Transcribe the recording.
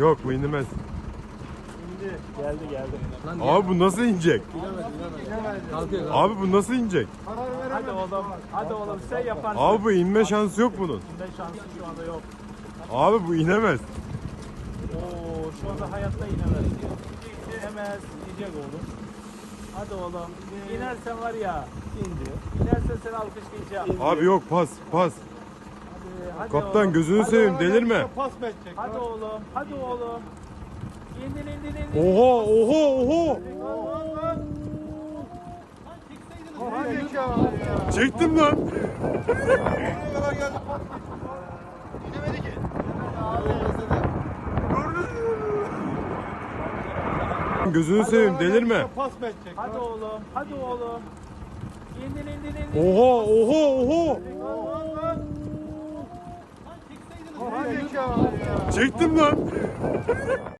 Yok bu inmez. Geldi geldi. Abi bu nasıl inecek? Kalkıyor. Abi bu nasıl inecek? Hadi oğlum. Hadi oğlum sen yaparsın. Abi bu inme şansı yok bunun. İnme şansı şu anda yok. Abi bu inemez. Oo şu anda hayatta inemez. İnemez. İnecek oğlum. Hadi oğlum. İnersen var ya. İndi. İnersen seni alkışlayacağım. Abi yok pas pas. Hadi, hadi Kaptan oğlum. gözünü Hadi seveyim oğlum. delirme. Hadi oğlum. Hadi oğlum. İndin indin indin. Oha oha oha. Çektim lan. Gözünü seveyim delirme. Hadi oğlum. Hadi oğlum. İndin indin indin. Oha oha oha. Çektim lan.